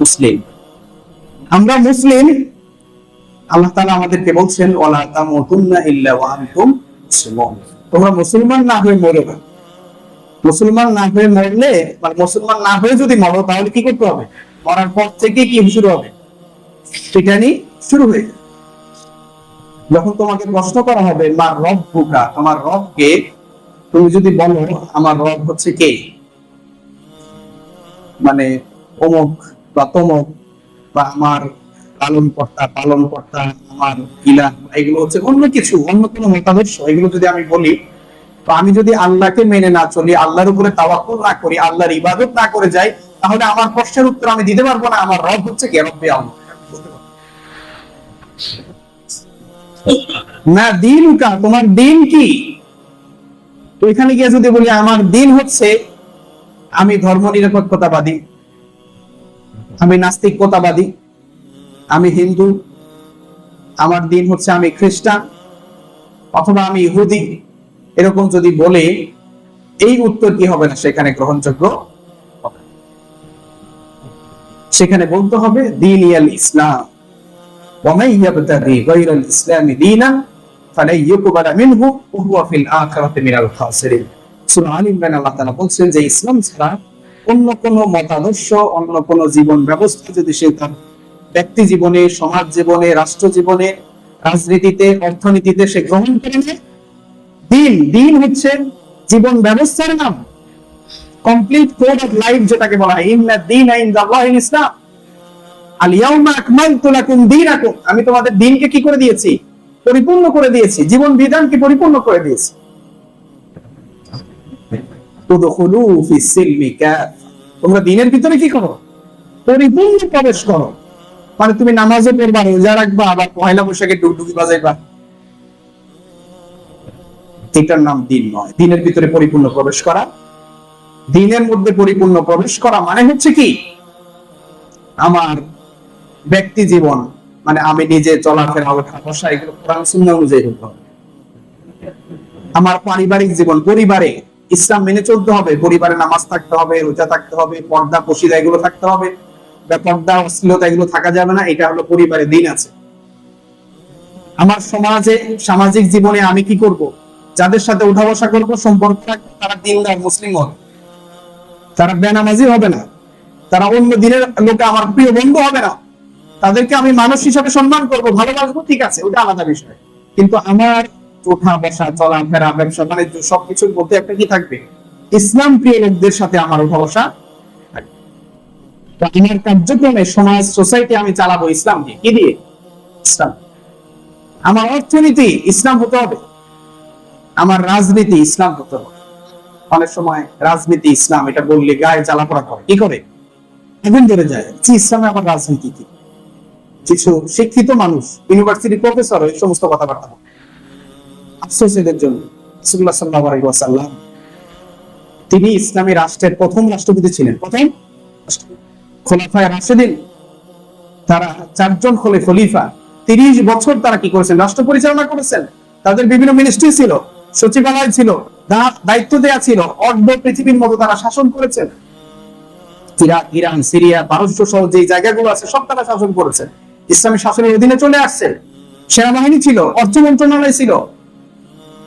মুসলিম। আমরা মুসলিম, আল্লাহ তাআলা আমাদেরকে বলছেন তামুতুন্না ইল্লা তোমরা মুসলমান না হয়ে মুসলমান না হয়ে মরলে মানে মুসলমান না হয়ে যদি মরো, তাহলে কি করতে হবে? মরার পর থেকে কি শুরু হবে? শুরু হয়ে। যখন তোমাকে প্রশ্ন করা হবে মা রব বুকা? তোমার রব কে তুমি যদি বলো, আমার রব হচ্ছে কে? মানে অমুক বা তমক বা আমার পালন কর্তা পালন কর্তা আমার ইলা এগুলো হচ্ছে অন্য কিছু অন্য কোনো মতাদর্শ। এগুলো যদি আমি বলি, তো আমি যদি আল্লাহকে মেনে না চলি, আল্লাহর উপরে তাওয়াক্কুল না করি, আল্লাহর ইবাদত না করে যাই, তাহলে আমার প্রশ্নের উত্তর আমি দিতে পারব না, আমার রব হচ্ছে কে? রব্বে আল্লাহ না, দিন কা? তোমার দিন কি? তো এখানে গিয়ে যদি বলি, আমার দিন হচ্ছে, আমি ধর্ম নিরপেক্ষতাবাদী আমি নাস্তিকতাবাদী আমি হিন্দু আমার দিন হচ্ছে আমি খ্রিস্টান অথবা আমি ইহুদি এরকম যদি বলে এই উত্তর কি হবে না সেখানে গ্রহণযোগ্য হবে না। সেখানে বলতে হবে দিন ইয়াল ইসলাম ومن يبتغي غير الاسلام دينا فلن يقبل منه وهو في الاخره من الخاسرين সূরা আল ইমরান আল্লাহ তাআলা বলছেন যে ইসলাম ছাড়া অন্য কোন মতাদর্শ, অন্য কোন জীবন ব্যবস্থা যদি সে তার ব্যক্তি জীবনে, সমাজ জীবনে, রাষ্ট্র জীবনে, রাজনীতিতে, অর্থনীতিতে সে গ্রহণ করে দিন দিন হচ্ছে জীবন ব্যবস্থার নাম। কমপ্লিট কোড অফ লাইফ যেটাকে বলা হয়, ইন্না দিন ইনদাল্লাহ ইসলাম আলিয়াউমা আকমালতু লাকুম দীনাকুম। আমি তোমাদের দিনকে কি করে দিয়েছি? পরিপূর্ণ করে দিয়েছি। জীবন বিধানকে পরিপূর্ণ করে দিয়েছি। তোমরা দিনের ভিতরে কি করো? পরিপূর্ণ প্রবেশ করো। মানে তুমি নামাজে পড়বা, রোজা রাখবা, আবার পয়লা বৈশাখে ডুগডুগি বাজাইবা। এটার নাম দিন নয়। দিনের ভিতরে পরিপূর্ণ প্রবেশ করা। দিনের মধ্যে পরিপূর্ণ প্রবেশ করা মানে হচ্ছে কি? আমার ব্যক্তি জীবন মানে আমি নিজে চলাফেরা ওঠা বসা এগুলো অনুযায়ী আমার পারিবারিক জীবন, পরিবারে ইসলাম মেনে চলতে হবে, পরিবারে নামাজ থাকতে হবে, রোজা থাকতে হবে, পর্দা, পশিদা এগুলো থাকতে হবে পর্দা, অশ্লীলতা এগুলো থাকা যাবে না, এটা হলো পরিবারে দিন আছে। আমার সমাজে, সামাজিক জীবনে আমি কি করব? যাদের সাথে উঠা বসা করব সম্পর্ক রাখব তারা দিনদার মুসলিম হবে। তারা বেনামাজি হবে না। তারা অন্য দিনের লোকে আমার প্রিয় বন্ধু হবে না। তাদেরকে আমি মানুষ হিসাবে সম্মান করব, ভালোবাসবো, ঠিক আছে, ওটা আলাদা বিষয়। কিন্তু আমার ওঠা বসা চলাফেরা ব্যবসা, বাণিজ্য, সবকিছুর মধ্যে একটা কি থাকবে? ইসলাম প্রিয় লোকদের সাথে আমার। তো আমার কার্যক্রমে সমাজ, সোসাইটি আমি চালাবো ইসলাম দিয়ে কি দিয়ে? ইসলাম। আমার অর্থনীতি, ইসলাম হতে হবে। আমার রাজনীতি, ইসলাম হতে হবে। অনেক সময় রাজনীতি, ইসলাম, এটা বললে গায়ে জ্বালা পড়া করে। কি করে? এখন ধরে যায়। যে ইসলামে আবার রাজনীতি কি? কিছু শিক্ষিত মানুষ ইউনিভার্সিটি প্রফেসর এই সমস্ত কথাবার্তা বলে। আফসোস এদের জন্য রাসূলুল্লাহ সাল্লাল্লাহু আলাইহি ওয়াসাল্লাম, তিনি ইসলামী রাষ্ট্রের প্রথম রাষ্ট্রপতি ছিলেন। প্রথম খোলাফায়ে রাশেদিন, তারা চারজন খলে খলিফা, তিরিশ বছর তারা কি করেছেন? রাষ্ট্র পরিচালনা করেছেন। তাদের বিভিন্ন মিনিস্ট্রি ছিল, সচিবালয় ছিল দায়িত্ব দেয়া ছিল, অর্ধ পৃথিবীর মতো তারা শাসন করেছেন। ইরাক, ইরান, সিরিয়া পারস্য সহ যে জায়গাগুলো আছে, সব তারা শাসন করেছেন। ইসলামী শাসনের অধীনে চলে আসছে। সেনাবাহিনী ছিল, অর্থ মন্ত্রণালয় ছিল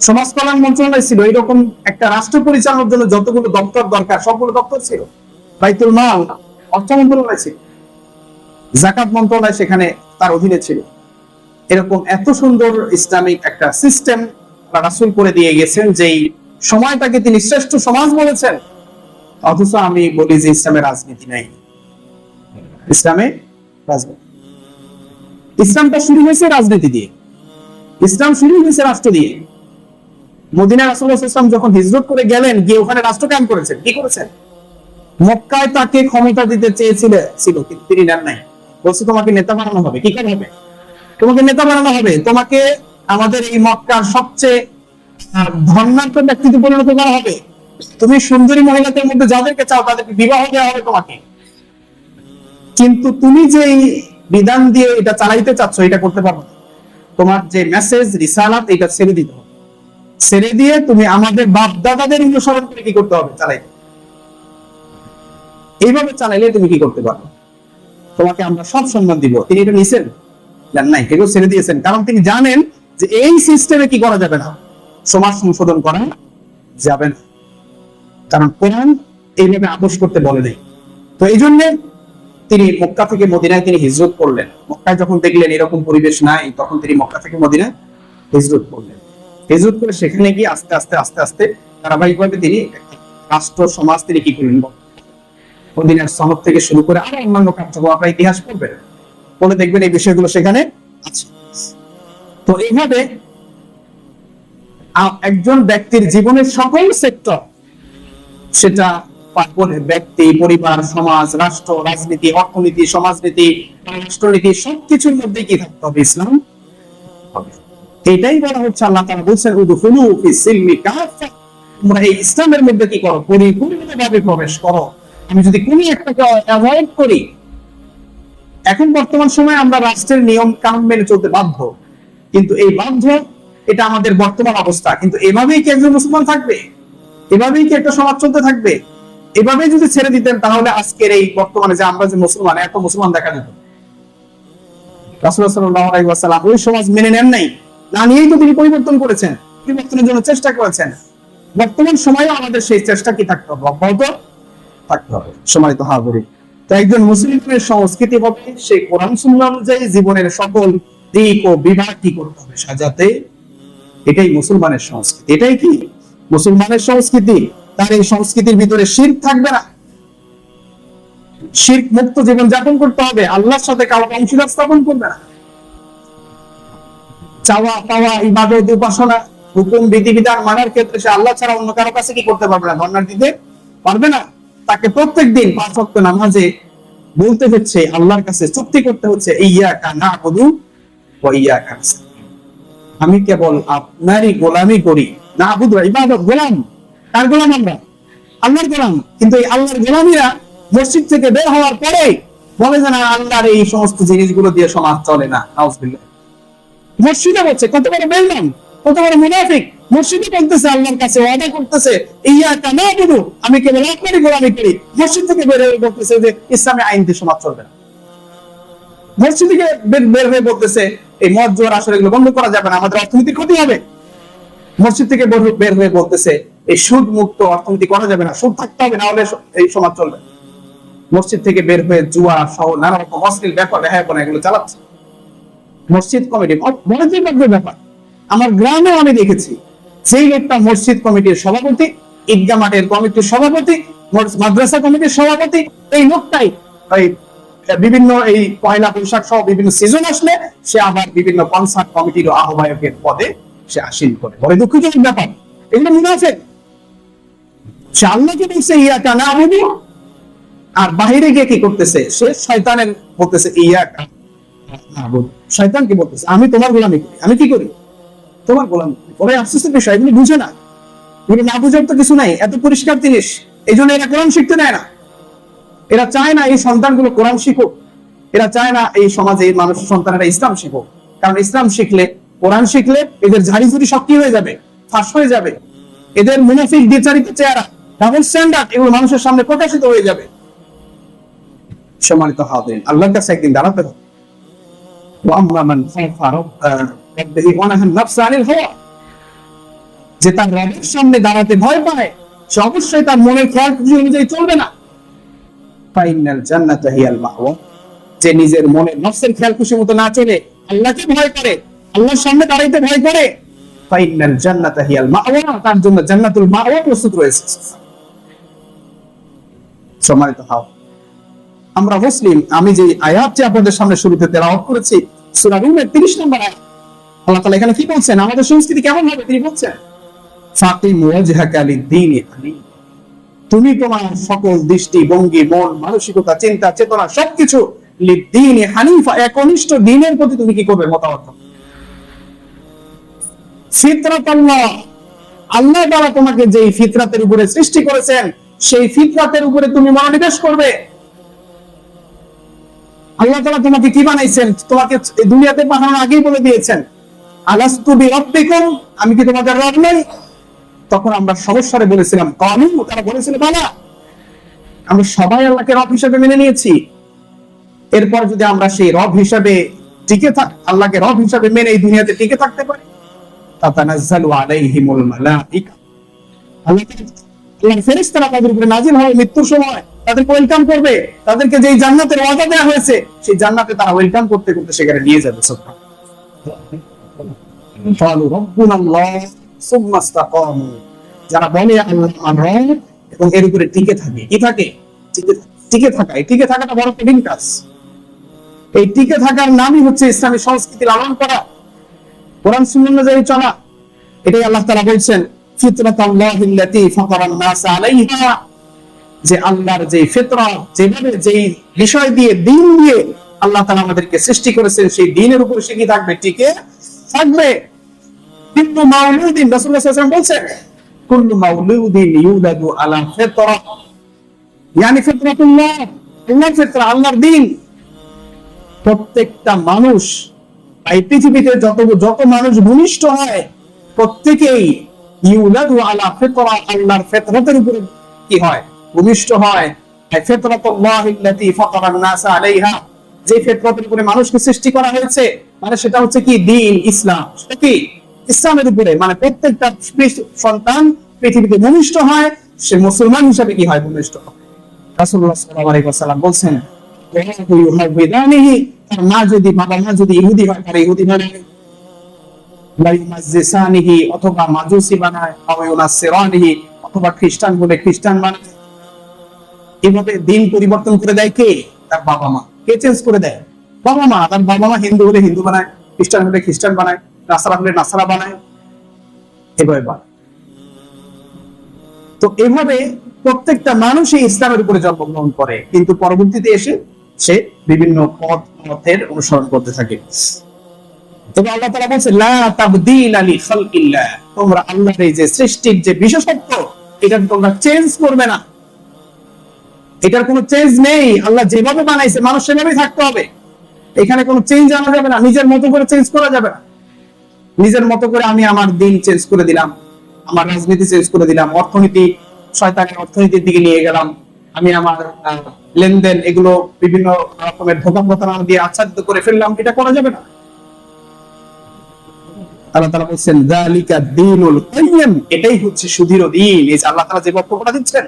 সমাজ কল্যাণ মন্ত্রণালয় ছিল এরকম একটা রাষ্ট্র পরিচালনার জন্য যতগুলো দপ্তর দরকার, সবগুলো দপ্তর ছিল। বাইতুল মাল অর্থ মন্ত্রণালয় ছিল। জাকাত মন্ত্রণালয় সেখানে তার অধীনে ছিল। এরকম এত সুন্দর ইসলামিক একটা সিস্টেম রাসুল করে দিয়ে গেছেন যেই সময়টাকে তিনি শ্রেষ্ঠ সমাজ বলেছেন। অথচ আমি বলি যে ইসলামে রাজনীতি নাই। ইসলামে রাজনীতি। ইসলামটা শুরু হয়েছে রাজনীতি দিয়ে। ইসলাম শুরু হয়েছে রাষ্ট্র দিয়ে। মদিনা রাসুল ইসলাম যখন হিজরত করে গেলেন গিয়ে ওখানে রাষ্ট্র কায়েম করেছেন। কি করেছেন? মক্কায় তাকে ক্ষমতা দিতে চেয়েছিল ছিল কিন্তু তিনি নেন নাই। বলছে তোমাকে নেতা বানানো হবে। কি করে হবে? তোমাকে নেতা বানানো হবে? তোমাকে আমাদের এই মক্কার সবচেয়ে আহ, ধর্নাঢ্য ব্যক্তিত্বে পরিণত করা হবে? তুমি সুন্দরী মহিলাদের মধ্যে যাদেরকে চাও তাদেরকে বিবাহ দেওয়া হবে তোমাকে। কিন্তু তুমি যে বিধান দিয়ে এটা চালাইতে চাচ্ছ এটা করতে পারবে তোমার যে মেসেজ রিসালাত এটা ছেড়ে দিতে হবে। ছেড়ে দিয়ে তুমি আমাদের বাপ দাদাদের অনুসরণ করে কি করতে হবে? চালাইতে। এইভাবে চালাইলে তুমি কি করতে পারো? তোমাকে আমরা সব সম্মান দিব। তিনি এটা নিছেন? জান নাই এগুলো ছেড়ে দিয়েছেন। কারণ তিনি জানেন যে এই সিস্টেমে কি করা যাবে না। সমাজ সংশোধন করা যাবে না। কারণ কোরআন এইভাবে আপোষ করতে বলে নেই। তো এই জন্য তিনি মক্কা থেকে মদিনায় তিনি হিজরত করলেন। মক্কায় যখন দেখলেন এরকম পরিবেশ নাই, তখন তিনি মক্কা থেকে মদিনায় হিজরত করলেন। হিজরত করে সেখানে গিয়ে আস্তে আস্তে আস্তে আস্তে ধারাবাহিকভাবে তিনি রাষ্ট্র, সমাজ তিনি কি করলেন মদিনার সনদ থেকে শুরু করে আরও অন্যান্য কার্যক্রম আপনার ইতিহাস পড়বেন। পড়ে দেখবেন এই বিষয়গুলো সেখানে আছে। তো এইভাবে একজন ব্যক্তির জীবনের সকল সেক্টর সেটা ব্যক্তি, পরিবার, সমাজ, রাষ্ট্র, রাজনীতি, অর্থনীতি, সমাজনীতি, রাষ্ট্রনীতি, সবকিছুর মধ্যে কি থাকতে হবে? ইসলাম হবে। এটাই বলা হচ্ছে আল্লাহ তাআলা বলছেন, উদখুলু ফি সিলমি কাফা তোমরা এই ইসলামের মধ্যে কি করো? পরিপূর্ণভাবে প্রবেশ করো। আমি যদি কোনো একটাকে অ্যাভয়েড করি, এখন বর্তমান সময়ে আমরা রাষ্ট্রের নিয়ম কানুন মেনে চলতে বাধ্য। কিন্তু এই বাধ্য, এটা আমাদের বর্তমান অবস্থা। কিন্তু এভাবেই কি একজন মুসলমান থাকবে? এভাবেই কি একটা সমাজ চলতে থাকবে? এভাবে যদি ছেড়ে দিতেন, তাহলে আজকের এই বর্তমানে যে আমরা যে মুসলমান, এত মুসলমান দেখা যেত। আলাইহি ওয়াসাল্লাম ওই সমাজ মেনে নেন নাই। না নিয়েই তো তিনি পরিবর্তন করেছেন, পরিবর্তনের জন্য চেষ্টা করেছেন। বর্তমান সময়ে আমাদের সেই চেষ্টা কি থাকতে হবে? অব্যাহত থাকতে হবে। সম্মানিত হাজরি তো একজন মুসলিমের সংস্কৃতি হবে সেই কোরআন সুন্নাহ অনুযায়ী জীবনের সকল দিক ও বিভাগ কি করতে হবে সাজাতে? এটাই মুসলমানের সংস্কৃতি। এটাই কি? মুসলমানের সংস্কৃতি? তার এই সংস্কৃতির ভিতরে শির থাকবে না? শির্ক মুক্ত জীবন যাপন করতে হবে? আল্লাহর সাথে কাউকে অংশীদার স্থাপন করবে না? চাওয়া, পাওয়া, ইবাদত, উপাসনা, হুকুম, বিধিবিধান, মানার ক্ষেত্রে সে আল্লাহ ছাড়া অন্য কারও কাছে কি করতে পারবে না? ধর্ণার দিতে পারবে না? তাকে প্রত্যেক দিন পাঁচ নামাজে বলতে হচ্ছে, আল্লাহর কাছে চুক্তি করতে হচ্ছে ইয়া কা না বধু ইয়া কা আমি কেবল আপনারই গোলামি করি। না বুধ ইবাদত গোলাম। কার গোলাম আমরা? আল্লাহর গোলাম। কিন্তু এই আল্লাহর গোলামীরা মসজিদ থেকে বের হওয়ার পরে বলে যে, না, আল্লাহর এই সমস্ত জিনিসগুলো দিয়ে সমাজ চলে না। নাউজুবিল্লাহ। মসজিদে বলছে, কত বড় বেলনাম কত বড় মুনাফিক মসজিদে বলতেছে, আল্লাহর কাছে ওয়াদা করতেছে, ইয়া কানা বুধু আমি কেবল আপনারই গোলামি করি। মসজিদ থেকে বের হয়ে বলতেছে যে ইসলামে আইন দিয়ে সমাজ চলবে না। মসজিদ থেকে বের- হয়ে বলতেছে, এই মদ, জোয়ার আসলে এগুলো বন্ধ করা যাবে না, আমাদের অর্থনীতির ক্ষতি হবে। মসজিদ থেকে বের- হয়ে বলতেছে, এই সুদ মুক্ত অর্থনীতি করা যাবে না, সুদ থাকতে হবে না হলে এই সমাজ চলবে। মসজিদ থেকে বের হয়ে জুয়া সহ নানা রকম অশ্লীল ব্যাপার এগুলো চালাচ্ছে। মসজিদ কমিটি মনোযোগ ব্যাপার। আমার গ্রামেও আমি দেখেছি সেই লোকটা মসজিদ কমিটির সভাপতি, ঈদগা মাঠের কমিটির সভাপতি মাদ্রাসা কমিটির সভাপতি, এই লোকটাই ওই বিভিন্ন এই পয়লা বৈশাখ সহ বিভিন্ন সিজন আসলে সে আবার বিভিন্ন কনসার্ট কমিটির আহ্বায়কের পদে সে আসীন করে। বড় দুঃখজনক ব্যাপার। এগুলো মুনাফেক সে আল্লাহকে বলছে, ইয়া কানা আবুদু? আর বাহিরে গিয়ে কি করতেছে? সে শয়তানের বলতেছে, ইয়া কানা আবুদু। শয়তান কি বলতেছে? আমি তোমার গোলামি করি। আমি কি করি? তোমার গোলামি পরে আফসোসের বিষয় এগুলো বুঝে না। এগুলো না বুঝার তো কিছু নাই। এত পরিষ্কার জিনিস। এই জন্য এরা কোরআন শিখতে দেয় না। এরা চায় না এই সন্তানগুলো কোরআন শিখুক। এরা চায় না এই সমাজে এই মানুষ সন্তানেরা ইসলাম শিখুক। কারণ ইসলাম শিখলে, কোরআন শিখলে এদের ঝাড়ি ঝুড়ি সব কি হয়ে যাবে, ফাঁস হয়ে যাবে। এদের মুনাফিক বিচারিত চেহারা ডাবল স্ট্যান্ডার্ড এগুলো মানুষের সামনে প্রকাশিত হয়ে যাবে। সম্মানিত হাদিন আল্লাহর কাছে একদিন দাঁড়াতে হবে। وأما من خاف رب ربه ونهى النفس عن الهوى যে তার রবের সামনে দাঁড়াতে ভয় পায় সে অবশ্যই তার মনের খেয়াল খুশি অনুযায়ী চলবে না ফাইনাল জান্নাত হিয়াল মাওয়া যে নিজের মনের নফসের খেয়াল খুশি মতো না চলে আল্লাহকে ভয় করে আল্লাহর সামনে দাঁড়াইতে ভয় করে ফাইনাল জান্নাত হিয়াল মাওয়া তার জন্য জান্নাতুল মাওয়া প্রস্তুত রয়েছে সম্মানিত হও আমরা মুসলিম আমি যে আয়াতটি আপনাদের সামনে শুরুতে তেলাওয়াত করেছি সূরা 30 নম্বর আয়াত আল্লাহ তাআলা এখানে কি বলছেন? আমাদের সংস্কৃতি কেমন হবে? তিনি বলছেন হানিফ। তুমি তোমার সকল দৃষ্টি, ভঙ্গি, মন, মানসিকতা, চিন্তা, চেতনা, সবকিছু হানিফা একনিষ্ঠ দিনের প্রতি তুমি কি করবে মতামত? ফিতরাত আল্লাহ। আল্লাহ তোমাকে যেই ফিতরাতের উপরে সৃষ্টি করেছেন, সেই ফিতরাতের উপরে তুমি মনোনিবেশ করবে। আল্লাহ তাআলা তোমাকে কি বানাইছেন? তোমাকে দুনিয়াতে পাঠানোর আগেই বলে দিয়েছেন। আলাস্তু বিরাব্বিকুম, আমি কি তোমাদের রব নই? তখন আমরা সমস্যারে বলেছিলাম কানু তারা বলেছিল, বালা আমরা সবাই আল্লাহকে রব হিসাবে মেনে নিয়েছি। এরপর যদি আমরা সেই রব হিসাবে টিকে থাক, আল্লাহকে রব হিসাবে মেনে এই দুনিয়াতে টিকে থাকতে পারি, তাতানাজ্জালু আলাইহিমুল মালাইকা। আল্লাহ ফেরেশতারা তাদের উপরে নাজিল হবে মৃত্যুর সময়। তাদেরকে ওয়েলকাম করবে। তাদেরকে যেই জান্নাতের ওয়াদা দেওয়া হয়েছে, সেই জান্নাতে তারা ওয়েলকাম করতে করতে সেখানে নিয়ে যাবে সব যারা বলে এবং এর উপরে টিকে থাকে। কি থাকে? টিকে থাকা। এই টিকে থাকাটা বড় কঠিন কাজ। এই টিকে থাকার নামই হচ্ছে ইসলামী সংস্কৃতি লালন করা। কোরআন অনুযায়ী চলা। এটাই আল্লাহ তারা বলছেন ফিতরাতাল্লাহিল্লাতি ফাতারান নাস আলাইহা। যে আল্লাহর যে ফিতরা, যেভাবে যেই বিষয় দিয়ে দিন দিয়ে আল্লাহ তাআলা আমাদেরকে সৃষ্টি করেছেন, সেই দিনের উপর সে কি থাকবে? টিকে থাকবে? কিন্তু ওয়াসাল্লাম বলছেন, কুল্লু ইউলাদু আলা ফিতরা। ইয়ানি ফিতরা, আল্লাহর দিন। প্রত্যেকটা মানুষ, এই পৃথিবীতে যত যত মানুষ ভূমিষ্ঠ হয়, প্রত্যেকেই ইউলাদু আলা ফিতরা, আল্লাহর ফিতরাতের উপরে কি হয়? ভূমিষ্ঠ হয় যে উপরে মানুষকে সৃষ্টি করা হয়েছে মানে সেটা হচ্ছে কি? দিন, ইসলাম। কি? ইসলামের উপরে। মানে প্রত্যেকটা সন্তান পৃথিবীতে ভূমিষ্ঠ হয়, সে মুসলমান হিসাবে কি হয়? ভূমিষ্ঠ সাল্লাল্লাহু আলাইহি বলছেন মা যদি, বাবা মা যদি ইহুদি হয় ইহুদি বানায়। অথবা মাজুসি বানায়। অথবা খ্রিস্টান বলে খ্রিস্টান বানায়। এভাবে দিন পরিবর্তন করে দেয় কে? তার বাবা মা। কে চেঞ্জ করে দেয়? বাবা মা। তার বাবা মা হিন্দু হলে হিন্দু বানায়, খ্রিস্টান হলে খ্রিস্টান বানায়, নাসারা হলে নাসারা বানায়। এভাবে বানায়। তো এভাবে প্রত্যেকটা মানুষই ইসলামের উপরে জন্মগ্রহণ করে। কিন্তু পরবর্তীতে এসে সে বিভিন্ন পথ, পথের অনুসরণ করতে থাকে। তবে আল্লাহ তাআলা বলছে লা তাবদীল আলি খালকিল্লাহ। তোমরা আল্লাহর এই যে সৃষ্টির যে বিশেষত্ব এটা তোমরা চেঞ্জ করবে না। এটার কোনো চেঞ্জ নেই। আল্লাহ যেভাবে বানাইছে, মানুষ সেভাবেই থাকতে হবে। এখানে কোনো চেঞ্জ আনা যাবে না। নিজের মতো করে চেঞ্জ করা যাবে না। নিজের মতো করে আমি আমার দিন চেঞ্জ করে দিলাম। আমার রাজনীতি চেঞ্জ করে দিলাম। অর্থনীতি শয়তানের অর্থনীতির দিকে নিয়ে গেলাম। আমি আমার লেনদেন এগুলো বিভিন্ন রকমের ধোকা প্রতারণা দিয়ে আচ্ছাদিত করে ফেললাম। এটা করা যাবে না। আল্লাহ তাআলা বলছেন, যালিকা দীনুল এটাই হচ্ছে সুধীর দিন। এই যে আল্লাহ তাআলা যে বক্তব্যটা দিচ্ছেন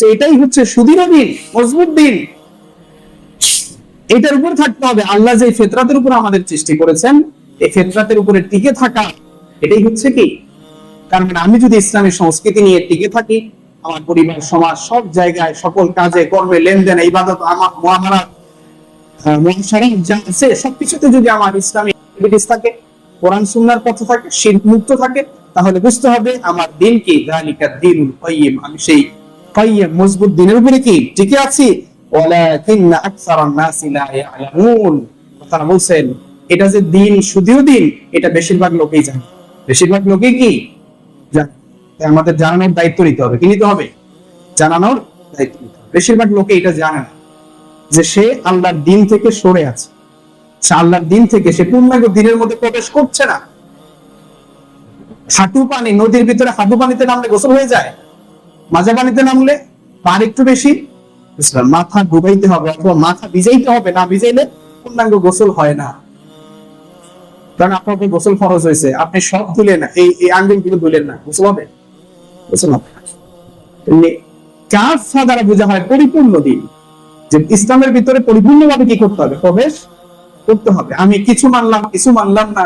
এটাই হচ্ছে সুদৃঢ় দিন মজবুত দিন এটার উপর থাকতে হবে। আল্লাহ যে ফেতরাতের উপর আমাদের সৃষ্টি করেছেন এই ফেতরাতের উপরে টিকে থাকা এটাই হচ্ছে কি? কারণ আমি যদি ইসলামী সংস্কৃতি নিয়ে টিকে থাকি আমার পরিবার সমাজ সব জায়গায় সকল কাজে কর্মে লেনদেন ইবাদত আমার মুআমালা আহ, যা আছে সবকিছুতে যদি আমার ইসলামী activities থাকে কোরআন সুন্নাহর পথে থাকে শিরক মুক্ত থাকে তাহলে বুঝতে হবে আমার দিন কি? দিনুল কাইয়্যিম আমি সেই মজবুত দিনের উপরে কি? টিকে আছি? তারা বলছেন, এটা যে দিন দিন, এটা বেশিরভাগ লোকেই জানে। বেশিরভাগ লোকেই কি? জানে। আমাদের জানানোর দায়িত্ব নিতে হবে। কি নিতে হবে? জানানোর দায়িত্ব নিতে হবে। বেশিরভাগ লোকে এটা জানে না। যে সে আল্লাহর দিন থেকে সরে আছে। সে আল্লাহর দিন থেকে সে পূর্ণাঙ্গ দিনের মধ্যে প্রবেশ করছে না। হাঁটু পানি, নদীর ভিতরে হাঁটু পানিতে নামলে গোসল হয়ে যায়। মাজা পানিতে নামলে পার একটু বেশি। মাথা ডুবাইতে হবে অথবা মাথা ভিজাইতে হবে, না ভিজাইলে পূর্ণাঙ্গ গোসল হয় না। কারণ আপনার গোসল ফরজ হয়েছে, আপনি সব ধুলেন না, এই এই আঙ্গুলগুলো ধুলেন না। গোসল হবে? গোসল হবে দ্বারা বোঝা হয়? পরিপূর্ণ দিন। যে ইসলামের ভিতরে পরিপূর্ণভাবে কি করতে হবে? প্রবেশ করতে হবে। আমি কিছু মানলাম কিছু মানলাম না,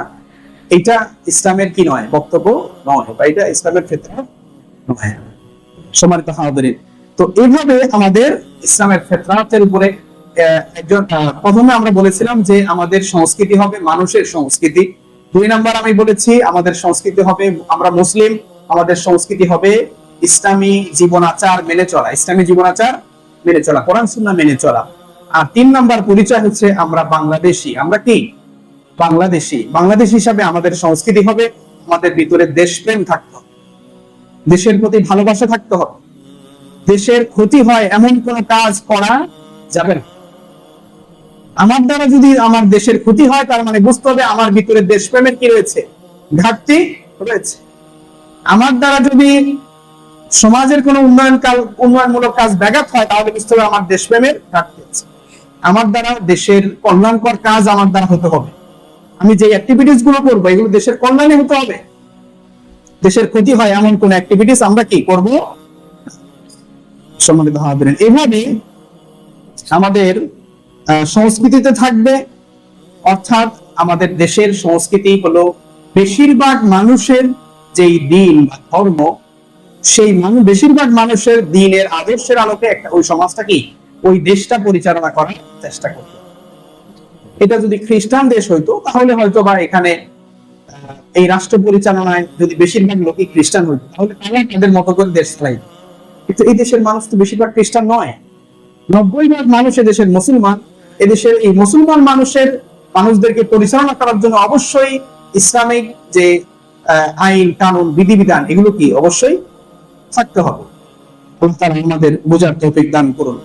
এটা ইসলামের কি নয়? বক্তব্য নয়। বা এটা ইসলামের ক্ষেত্রে নয়। সম্মানিত হাওয়াদের তো এইভাবে আমাদের ইসলামের ফেতরাতের উপরে একজন প্রথমে আমরা বলেছিলাম যে আমাদের সংস্কৃতি হবে মানুষের সংস্কৃতি। দুই নাম্বার আমি বলেছি, আমাদের সংস্কৃতি হবে, আমরা মুসলিম, আমাদের সংস্কৃতি হবে ইসলামী জীবনাচার মেনে চলা, ইসলামী জীবনাচার মেনে চলা, কোরআন সুন্নাহ মেনে চলা। আর তিন নাম্বার পরিচয় হচ্ছে আমরা বাংলাদেশি, আমরা কি? বাংলাদেশি। বাংলাদেশ হিসাবে আমাদের সংস্কৃতি হবে, আমাদের ভিতরে দেশপ্রেম থাকতে। হবে দেশের প্রতি ভালোবাসা থাকতে হবে। দেশের ক্ষতি হয় এমন কোন কাজ করা যাবে না। আমার দ্বারা যদি আমার দেশের ক্ষতি হয়, তার মানে বুঝতে হবে আমার ভিতরে দেশপ্রেমের কি রয়েছে, ঘাটতি রয়েছে। আমার দ্বারা যদি সমাজের কোনো উন্নয়ন কাল উন্নয়নমূলক কাজ ব্যাঘাত হয়, তাহলে বুঝতে হবে আমার দেশপ্রেমের ঘাটতি আছে আমার দ্বারা দেশের কল্যাণকর কাজ আমার দ্বারা হতে হবে। আমি যে অ্যাক্টিভিটিসগুলো করব, এগুলো দেশের কল্যাণে হতে হবে। দেশের ক্ষতি হয় এমন কোন অ্যাক্টিভিটিস আমরা কি করব? সম্মানিত হাজিরিন এভাবে আমাদের সংস্কৃতিতে থাকবে, অর্থাৎ আমাদের দেশের সংস্কৃতি হলো বেশিরভাগ মানুষের যেই দিন বা ধর্ম, সেই মানুষ বেশিরভাগ মানুষের দিনের আদর্শের আলোকে একটা, ওই সমাজটা কি? ওই দেশটা পরিচালনা করার চেষ্টা করবে। এটা যদি খ্রিস্টান দেশ হইতো, তাহলে হয়তো বা এখানে এই রাষ্ট্র পরিচালনায় যদি বেশিরভাগ লোকই খ্রিস্টান হইতো তাহলে তারা তাদের মতো করে দেশ চালাইত কিন্তু এই দেশের মানুষ তো বেশিরভাগ খ্রিস্টান নয়। নব্বই ভাগ মানুষ এদেশের মুসলমান। এদেশের এই মুসলমান মানুষের মানুষদেরকে পরিচালনা করার জন্য অবশ্যই ইসলামিক যে আইন, কানুন, বিধিবিধান, এগুলো কি অবশ্যই থাকতে হবে। তারা আমাদের বোঝার তৌফিক দান করুন।